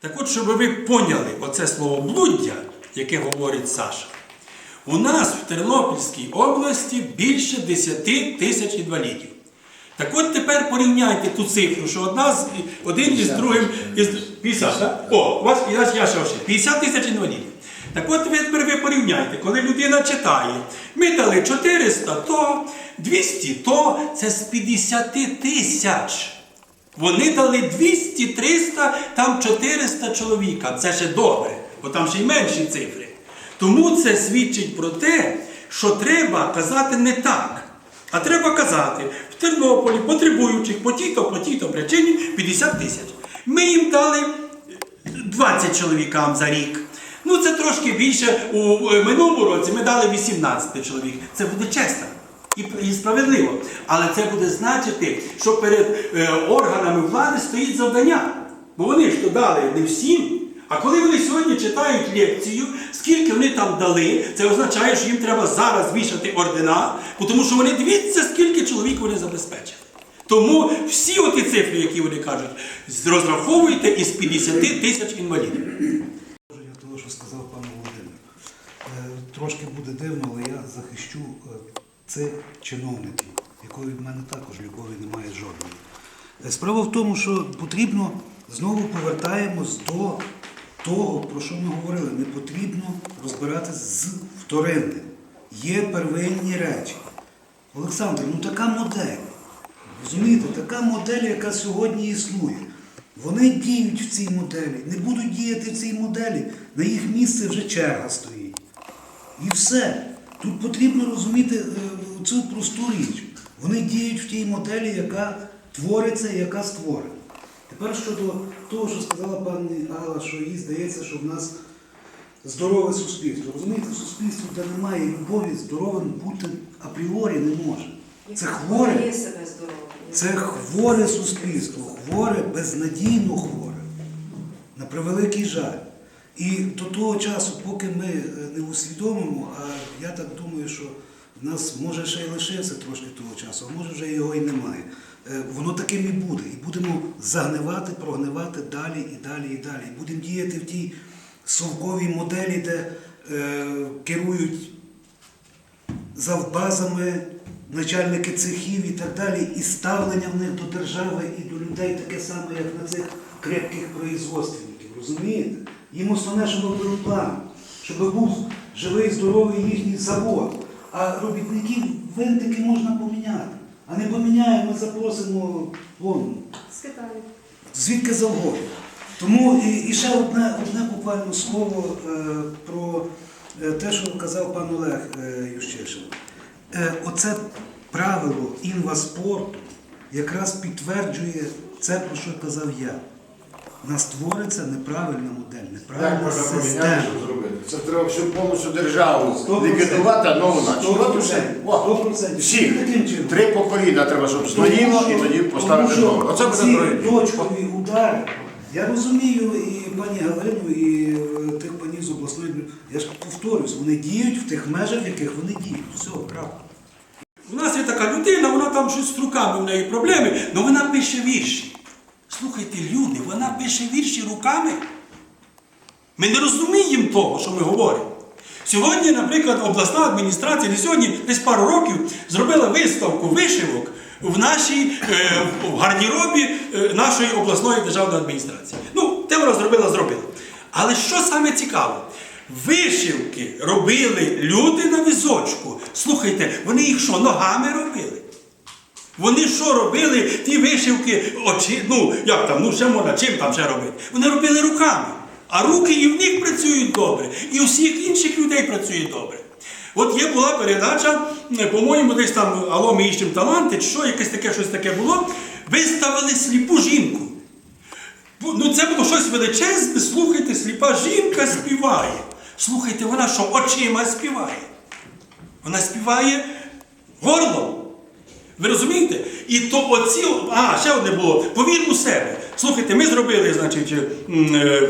Так от, щоб ви поняли оце слово блуддя, яке говорить Саша. У нас в Тернопільській області більше 10 тисяч інвалідів. Так от тепер порівняйте ту цифру, що одна з, один із другим із 50, так? О, у вас я, я ще ще 50 тисяч інвалідів. Так от ви тепер ви порівняйте, коли людина читає, ми дали 400 то, 200 то, це з 50 тисяч. Вони дали 200, 300, там 400 чоловіка. Це ще добре, бо там ще й менші цифри. Тому це свідчить про те, що треба казати не так. А треба казати, в Тернополі потребуючих по тій-то, по тій-то причині 50 тисяч. Ми їм дали 20 чоловікам за рік. Ну, це трошки більше. У е, минулому році ми дали 18 чоловік. Це буде чесно і, і справедливо. Але це буде значити, що перед е, органами влади стоїть завдання. Бо вони ж то дали не всім. А коли вони сьогодні читають лекцію, скільки вони там дали, це означає, що їм треба зараз вішати ордена, тому що вони дивіться, скільки чоловік вони забезпечили. Тому всі оті цифри, які вони кажуть, розраховуйте із 50 тисяч інвалідів. Продовження того, що сказав пан Володимир. Е, Трошки буде дивно, але я захищу е, цих чиновників, якої в мене також любові немає жодної. Е, Справа в тому, що потрібно знову повертаємось до того, про що ми говорили. Не потрібно розбиратися з вторинним. Є первинні речі. Олександр, ну така модель. Розумієте, така модель, яка сьогодні існує. Вони діють в цій моделі, не будуть діяти в цій моделі, на їх місце вже черга стоїть. І все. Тут потрібно розуміти е, цю просту річ. Вони діють в тій моделі, яка твориться, яка створена. Тепер щодо того, що сказала пані Алла, що їй здається, що в нас здорове суспільство. Розумієте, суспільство, де немає любові, здоровим бути апріорі не може. Це хворе. Це хворе суспільство, хворе, безнадійно хворе. На превеликий жаль. І до того часу, поки ми е, не усвідомимо, а я так думаю, що в нас може ще й лишився трошки того часу, а може вже його і немає. Е, Воно таким і буде. І будемо загнивати, прогнивати далі і далі і далі. І будемо діяти в тій совковій моделі, де е, керують завбазами, начальники цехів і так далі, і ставлення в них до держави і до людей таке саме, як на цих крепких производственників. Розумієте? Їм основне, щоб був план, щоб був живий, здоровий їхній завод. А робітників винтики можна поміняти. А не поміняємо, ми запросимо вон, З Китаю. звідки завгодно. Тому і, і ще одне, одне буквально слово е, про е, те, що казав пан Олег е, Ющишин. Е, оце правило інваспорту якраз підтверджує це, про що казав я. У нас твориться неправильна модель, Як неправильна можна поміняти, система. що зробити? Це треба всю повністю державу ліквідувати, а нову наче. Сто процентів. Всіх. Таким чином. Три покоління треба, щоб зноїло, і тоді поставити нове. Оце буде троє. точкові удари. Я розумію і пані Галину, і е, тих панів з обласної. Я ж повторюсь, вони діють в тих межах, в яких вони діють. Все, правда. У нас є така людина, вона там щось з руками, в неї проблеми, але вона пише вірші. Слухайте, люди, вона пише вірші руками. Ми не розуміємо того, що ми говоримо. Сьогодні, наприклад, обласна адміністрація, сьогодні, десь пару років, зробила виставку вишивок в нашій е, в гардеробі е, нашої обласної державної адміністрації. Ну, те вона зробила, зробила. Але що саме цікаво? Вишивки робили люди на візочку. Слухайте, вони їх що, ногами робили? Вони що робили, ті вишивки, очі, ну як там, ну ще можна, чим там ще робити? Вони робили руками. А руки і в них працюють добре, і у всіх інших людей працюють добре. От є була передача, по-моєму, десь там Алло, ми іщемо таланти, чи що, якесь таке, щось таке було. Виставили сліпу жінку. Ну це було щось величезне, слухайте, сліпа жінка співає. Слухайте, вона що, очима співає? Вона співає горлом. Ви розумієте? І то оці, а, ще одне було, повір у себе. Слухайте, ми зробили значить, е,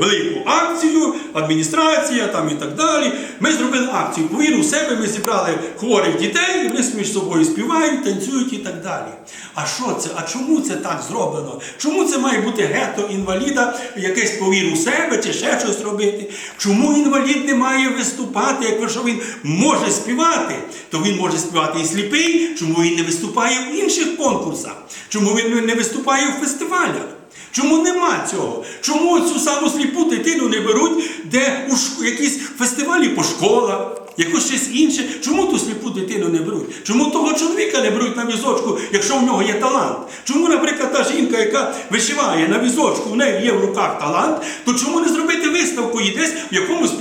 велику акцію, адміністрація там і так далі. Ми зробили акцію. Повір у себе, ми зібрали хворих дітей, і вони між собою співають, танцюють і так далі. А що це? А чому це так зроблено? Чому це має бути гетто інваліда, якесь повір у себе чи ще щось робити? Чому інвалід не має виступати, якщо він може співати, то він може співати і сліпий, чому він не виступає в інших конкурсах? Чому він не виступає в фестивалях? Чому нема цього? Чому цю саму сліпу дитину не беруть, де у якісь фестивалі по школах, якось щось інше? Чому ту сліпу дитину не беруть? Чому того чоловіка не беруть на візочку, якщо в нього є талант? Чому, наприклад, та жінка, яка вишиває на візочку, в неї є в руках талант, то чому не зробити виставку і десь в якомусь,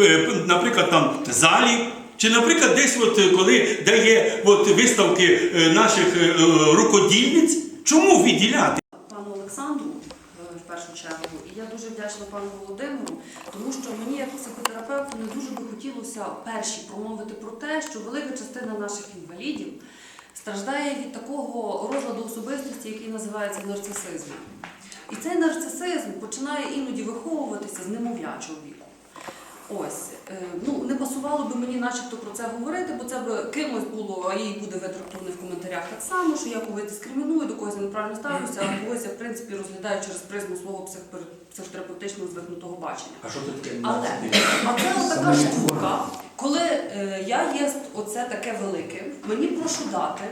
е, наприклад, там залі? Чи, наприклад, десь, от, коли де є от, виставки е, наших е, рукодільниць, чому відділяти? пану Олександру чергу, і я дуже вдячна пану Володимиру, тому що мені як психотерапевту не дуже би хотілося перші промовити про те, що велика частина наших інвалідів страждає від такого розладу особистості, який називається нарцисизмом. І цей нарцисизм починає іноді виховуватися з немовлячого віку. Ось, е, ну не пасувало би мені начебто про це говорити, бо це б кимось було, а їй буде витрактоване в коментарях так само, що я когось дискриміную, до когось я неправильно ставлюся, а когось я в принципі розглядаю через призму свого психотерапевтичного звикнутого бачення. А що тут таке? Але а це така штука, коли е, я є оце таке велике, мені прошу дати.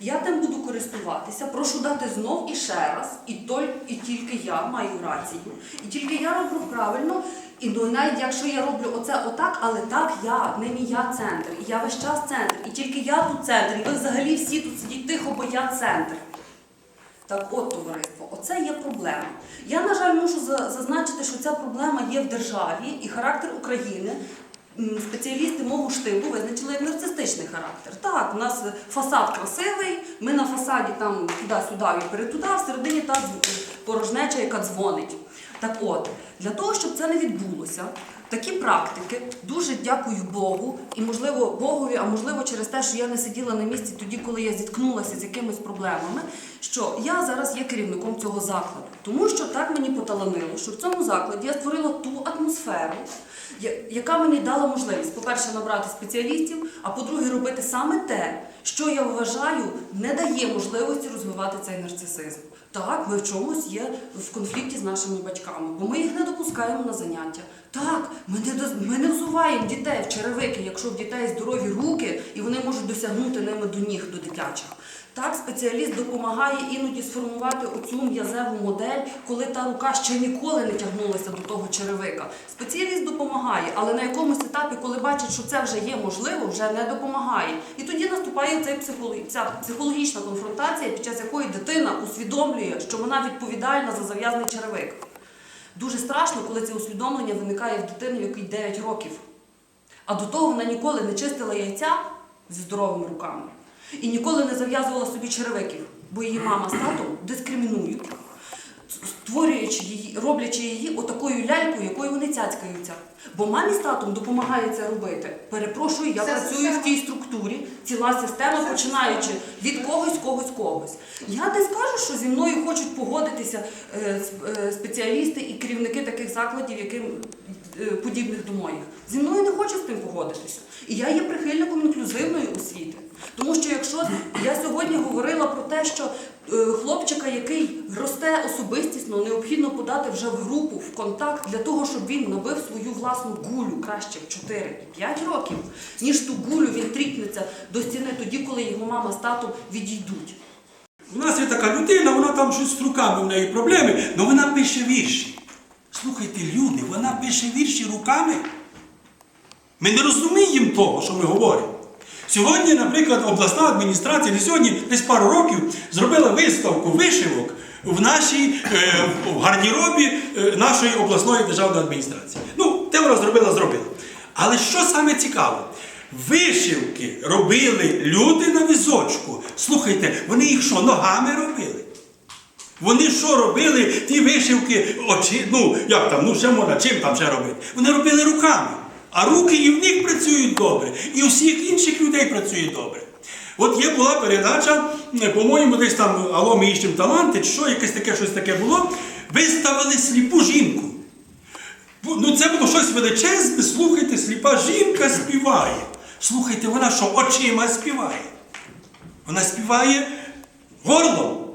Я тим буду користуватися, прошу дати знов і ще раз, і толь, і тільки я маю рацію, і тільки я роблю правильно. І ну, навіть якщо я роблю оце отак, але так я, не мій я центр, і я весь час центр, і тільки я тут центр, і ви взагалі всі тут сидіть тихо, бо я центр. Так от, товариство, оце є проблема. Я, на жаль, мушу зазначити, що ця проблема є в державі і характер України. Спеціалісти мого штибу визначили як нарцистичний характер. Так, у нас фасад красивий, ми на фасаді там туди-сюди і перетуда, всередині та порожнеча, яка дзвонить. Так от, для того, щоб це не відбулося, такі практики, дуже дякую Богу, і можливо Богові, а можливо через те, що я не сиділа на місці тоді, коли я зіткнулася з якимись проблемами, що я зараз є керівником цього закладу. Тому що так мені поталанило, що в цьому закладі я створила ту атмосферу, яка мені дала можливість, по-перше, набрати спеціалістів, а по-друге, робити саме те, що я вважаю не дає можливості розвивати цей нарцисизм. Так, ми в чомусь є в конфлікті з нашими батьками, бо ми їх не допускаємо на заняття. Так, ми не, доз- ми не взуваємо дітей в черевики, якщо в дітей здорові руки і вони можуть досягнути ними до ніг до дитячих. Так, спеціаліст допомагає іноді сформувати оцю м'язеву модель, коли та рука ще ніколи не тягнулася до того черевика. Спеціаліст допомагає, але на якомусь етапі, коли бачить, що це вже є можливо, вже не допомагає. І тоді наступає цей ця психологічна конфронтація, під час якої дитина усвідомлює, що вона відповідальна за зав'язаний черевик. Дуже страшно, коли це усвідомлення виникає в дитини, якій 9 років. А до того вона ніколи не чистила яйця зі здоровими руками і ніколи не зав'язувала собі черевиків, бо її мама з татом дискримінують, створюючи її, роблячи її отакою лялькою, якою вони цяцькаються. Бо мамі з татом допомагає це робити. Перепрошую, я Вся працюю система. в тій структурі, ціла система, починаючи від когось, когось, когось. Я не скажу, що зі мною хочуть погодитися е, е, спеціалісти і керівники таких закладів, яким е, подібних до моїх. Зі мною не хочуть з тим погодитися. І я є прихильником інклюзивної освіти. Тому що якщо я сьогодні говорила про те, що е, хлопчика, який росте особистісно, необхідно подати вже в групу, в контакт для того, щоб він набив свою власну гулю краще в 4-5 років, ніж ту гулю він тріпнеться до стіни тоді, коли його мама з татом відійдуть. У нас є така людина, вона там щось з руками в неї проблеми, але вона пише вірші. Слухайте, люди, вона пише вірші руками. Ми не розуміємо того, що ми говоримо. Сьогодні, наприклад, обласна адміністрація, не сьогодні, десь пару років, зробила виставку вишивок в нашій е, в гардеробі е, нашої обласної державної адміністрації. Ну, те вона зробила, зробила. Але що саме цікаво? Вишивки робили люди на візочку. Слухайте, вони їх що, ногами робили? Вони що робили, ті вишивки, очі, ну як там, ну ще можна, чим там ще робити? Вони робили руками. А руки і в них працюють добре, і у всіх інших людей працюють добре. От є була передача, е, по-моєму, десь там Алло, ми іщемо таланти, чи що, якесь таке щось таке було. виставили сліпу жінку. Ну це було щось величезне, слухайте, сліпа жінка співає. Слухайте, вона що, очима співає? Вона співає горлом.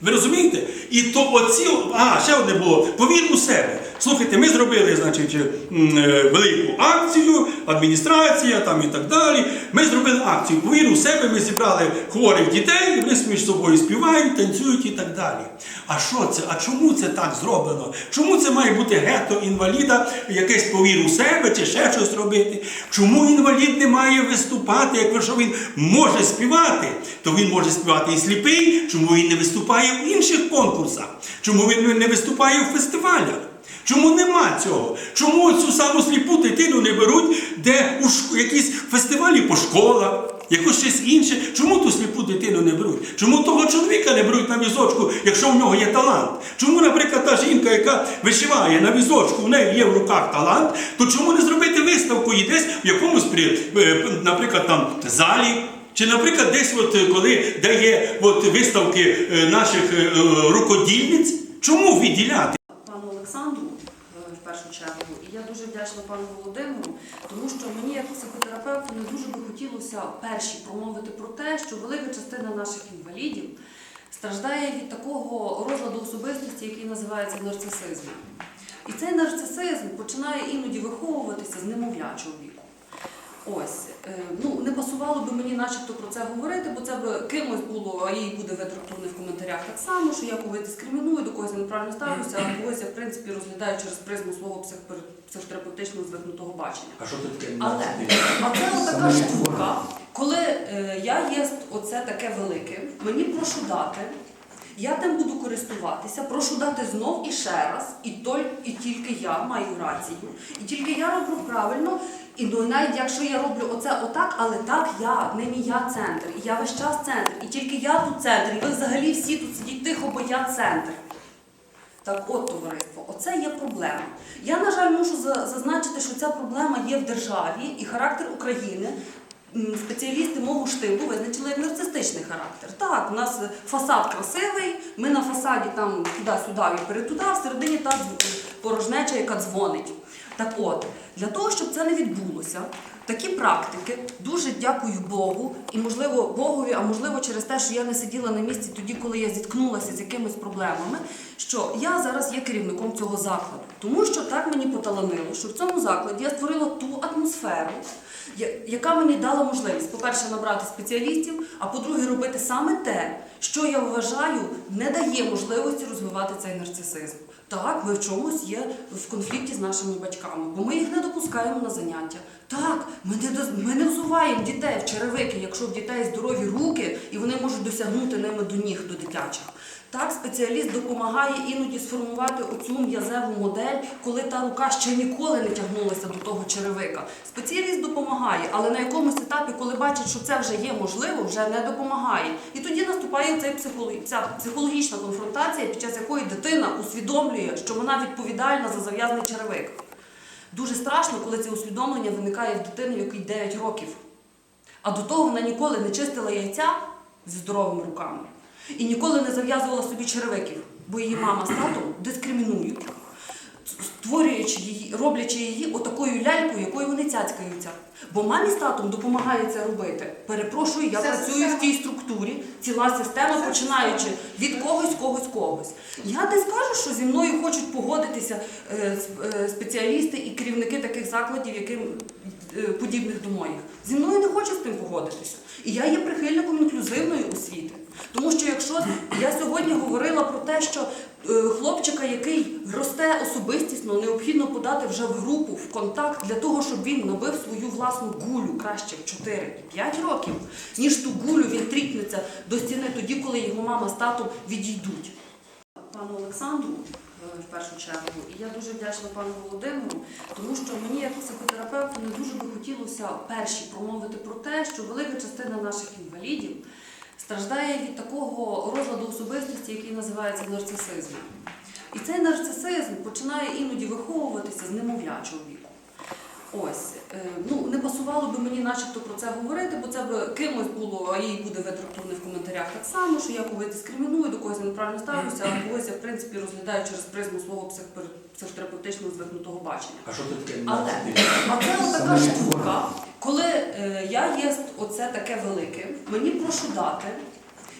Ви розумієте? І то оці, а, ще одне було, повір у себе. Слухайте, ми зробили, значить, е, велику акцію, адміністрація там і так далі. Ми зробили акцію Повір у себе, ми зібрали хворих дітей, вони між собою співають, танцюють і так далі. А що це? А чому це так зроблено? Чому це має бути гетто інваліда, якесь повір у себе чи ще щось робити? Чому інвалід не має виступати, якщо він може співати, то він може співати і сліпий, чому він не виступає в інших конкурсах? Чому він не виступає в фестивалях? Чому нема цього? Чому цю саму сліпу дитину не беруть, де у якісь фестивалі по школах, якось щось інше? Чому ту сліпу дитину не беруть? Чому того чоловіка не беруть на візочку, якщо в нього є талант? Чому, наприклад, та жінка, яка вишиває на візочку, в неї є в руках талант, то чому не зробити виставку її десь в якомусь, е, наприклад, там залі? Чи, наприклад, десь, от, е, коли де є от, виставки е, наших рукодільниць, чому відділяти? пану Олександру е, в першу чергу. І я дуже вдячна пану Володимиру, тому що мені як психотерапевту не дуже би хотілося перші промовити про те, що велика частина наших інвалідів страждає від такого розладу особистості, який називається нарцисизмом. І цей нарцисизм починає іноді виховуватися з немовлячого віку. Ось, е, ну не пасувало би мені начебто про це говорити, бо це б кимось було, а їй буде витрактоване в коментарях так само, що я когось дискриміную, до когось я неправильно ставлюся, а когось я в принципі розглядаю через призму свого психо- психотерапевтичного звикнутого бачення. А що тут таке? Але а це отака штука, коли е, я є оце таке велике, мені прошу дати. Я тим буду користуватися, прошу дати знов і ще раз, і толь, і тільки я маю рацію, і тільки я роблю правильно, і ну, навіть якщо я роблю оце отак, але так я, нині я центр, і я весь час центр, і тільки я тут центр, і ви взагалі всі тут сидіть тихо, бо я центр. Так от, товариство, оце є проблема. Я, на жаль, мушу зазначити, що ця проблема є в державі і характер України. Спеціалісти мого штибу визначили як нарцистичний характер. Так, у нас фасад красивий, ми на фасаді там туди-сюди і перетуди, а всередині та порожнеча, яка дзвонить. Так от, для того, щоб це не відбулося, такі практики, дуже дякую Богу, і можливо Богові, а можливо через те, що я не сиділа на місці тоді, коли я зіткнулася з якимись проблемами, що я зараз є керівником цього закладу. Тому що так мені поталанило, що в цьому закладі я створила ту атмосферу, яка мені дала можливість, по-перше, набрати спеціалістів, а по-друге, робити саме те, що я вважаю не дає можливості розвивати цей нарцисизм. Так, ми в чомусь є в конфлікті з нашими батьками, бо ми їх не допускаємо на заняття. Так, ми не, ми не взуваємо дітей в черевики, якщо в дітей здорові руки і вони можуть досягнути ними до ніг до дитячих. Так, спеціаліст допомагає іноді сформувати оцю м'язеву модель, коли та рука ще ніколи не тягнулася до того черевика. Спеціаліст допомагає, але на якомусь етапі, коли бачить, що це вже є можливо, вже не допомагає. І тоді наступає цей ця психологічна конфронтація, під час якої дитина усвідомлює, що вона відповідальна за зав'язаний черевик. Дуже страшно, коли це усвідомлення виникає в дитини, якій 9 років. А до того вона ніколи не чистила яйця зі здоровими руками і ніколи не зав'язувала собі черевиків, бо її мама з татом дискримінують, створюючи її, роблячи її отакою лялькою, якою вони цяцькаються. Бо мамі з татом допомагає це робити. Перепрошую, я Вся працюю система. в тій структурі, ціла система, Вся починаючи система. від когось, когось, когось. Я не скажу, що зі мною хочуть погодитися е, е, спеціалісти і керівники таких закладів, яким подібних до моїх. Зі мною не хочуть з тим погодитися. І я є прихильником інклюзивної освіти. Тому що якщо я сьогодні говорила про те, що е, хлопчика, який росте особистісно, необхідно подати вже в групу, в контакт для того, щоб він набив свою власну гулю краще в 4-5 років, ніж ту гулю він тріпнеться до стіни тоді, коли його мама з татом відійдуть. Пану Олександру е, в першу чергу, і я дуже вдячна пану Володимиру, тому що мені як психотерапевту не дуже би хотілося перші промовити про те, що велика частина наших інвалідів страждає від такого розладу особистості, який називається нарцисизмом. І цей нарцисизм починає іноді виховуватися з немовлячого віку. Ось е, ну не пасувало би мені, начебто, про це говорити, бо це б кимось було, а їй буде витрактоване в коментарях так само, що я когось дискриміную, до когось неправильно ставлюся, а когось я в принципі розглядаю через призму свого психотерапевтичного звикнутого бачення. А що тут таке? Але а це отака штука, коли е, я є оце таке велике, мені прошу дати.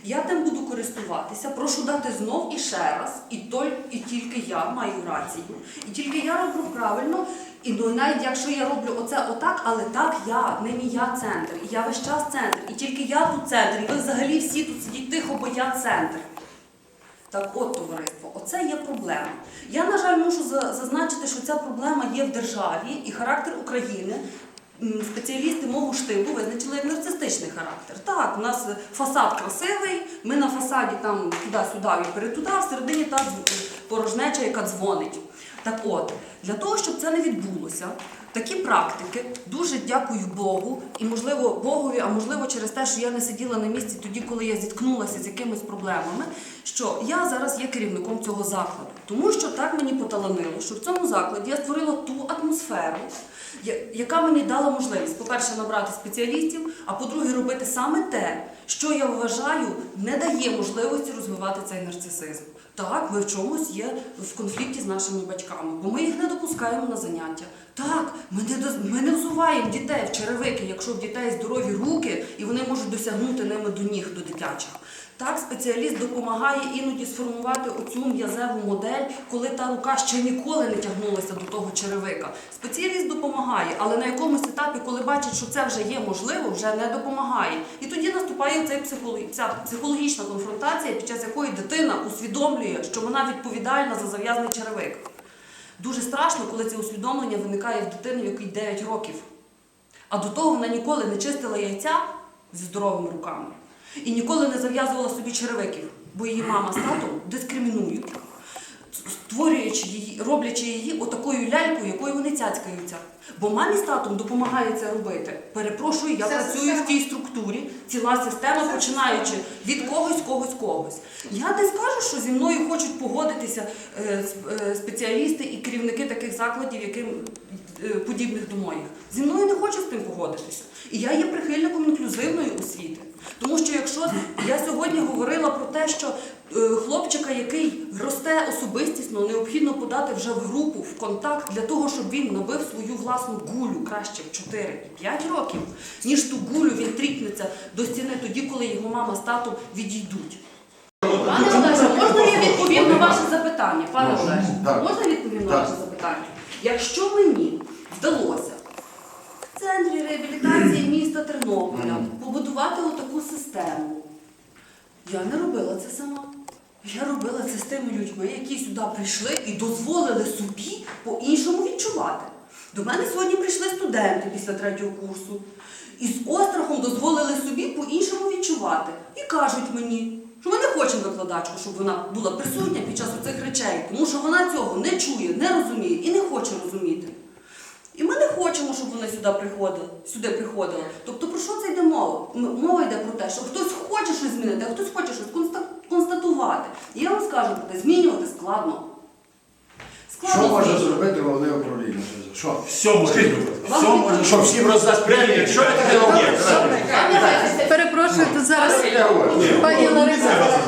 Я тим буду користуватися, прошу дати знов і ще раз, і, толь, і тільки я маю рацію, і тільки я роблю правильно. І ну, навіть якщо я роблю оце отак, але так я, нині я центр, і я весь час центр, і тільки я тут центр, і ви взагалі всі тут сидіть тихо, бо я центр. Так от, товариство, оце є проблема. Я, на жаль, мушу зазначити, що ця проблема є в державі і характер України. Спеціалісти мого штибу визначили як нарцистичний характер. Так, у нас фасад красивий, ми на фасаді там туди-сюди і перетуда, всередині та порожнеча, яка дзвонить. Так от, для того, щоб це не відбулося, такі практики, дуже дякую Богу, і можливо Богові, а можливо через те, що я не сиділа на місці тоді, коли я зіткнулася з якимись проблемами, що я зараз є керівником цього закладу. Тому що так мені поталанило, що в цьому закладі я створила ту атмосферу, яка мені дала можливість, по-перше, набрати спеціалістів, а по-друге, робити саме те, що я вважаю не дає можливості розвивати цей нарцисизм. Так, ми в чомусь є в конфлікті з нашими батьками, бо ми їх не допускаємо на заняття. Так, ми не доз- ми не взуваємо дітей в черевики, якщо в дітей здорові руки і вони можуть досягнути ними до ніг до дитячих. Так, спеціаліст допомагає іноді сформувати оцю м'язеву модель, коли та рука ще ніколи не тягнулася до того черевика. Спеціаліст допомагає, але на якомусь етапі, коли бачить, що це вже є можливо, вже не допомагає. І тоді наступає цей психолог- ця психологічна конфронтація, під час якої дитина усвідомлює, що вона відповідальна за зав'язаний черевик. Дуже страшно, коли це усвідомлення виникає в дитини, в якій 9 років. А до того вона ніколи не чистила яйця зі здоровими руками і ніколи не зав'язувала собі черевиків, бо її мама з татом дискримінують, створюючи її, роблячи її отакою лялькою, якою вони цяцькаються. Бо мамі з татом допомагає це робити. Перепрошую, я це працюю система- в тій структурі, ціла система, це починаючи від когось, когось, когось. Я не скажу, що зі мною хочуть погодитися е, е, спеціалісти і керівники таких закладів, яким е, подібних до моїх. Зі мною не хочуть з тим погодитися. І я є прихильником інклюзивної освіти. Тому що якщо я сьогодні говорила про те, що е, хлопчика, який росте особистісно, необхідно подати вже в групу, в контакт для того, щоб він набив свою власну гулю краще в 4 і 5 років, ніж ту гулю він тріпнеться до стіни тоді, коли його мама з татом відійдуть. Пане Олеже, можна я відповім на ваше запитання? Пане. Олеже, можна відповім на ваше запитання? Якщо мені вдалося центрі реабілітації міста Тернополя побудувати отаку систему, я не робила це сама. Я робила це з тими людьми, які сюди прийшли і дозволили собі по-іншому відчувати. До мене сьогодні прийшли студенти після третього курсу і з острахом дозволили собі по-іншому відчувати. І кажуть мені, що ми не хочемо викладачку, щоб вона була присутня під час цих речей, тому що вона цього не чує, не розуміє і не хоче розуміти. І ми не хочемо, щоб вони сюди приходили, сюди приходили. Тобто про що це йде мова? Мова йде про те, що хтось хоче щось змінити, а хтось хоче щось констатувати. І я вам скажу про те, змінювати складно. Що може зробити головне управління? Що? Все може зробити. Все може Що всім роздасть премії? Що ви таке? Перепрошую, тут зараз пані Лариса.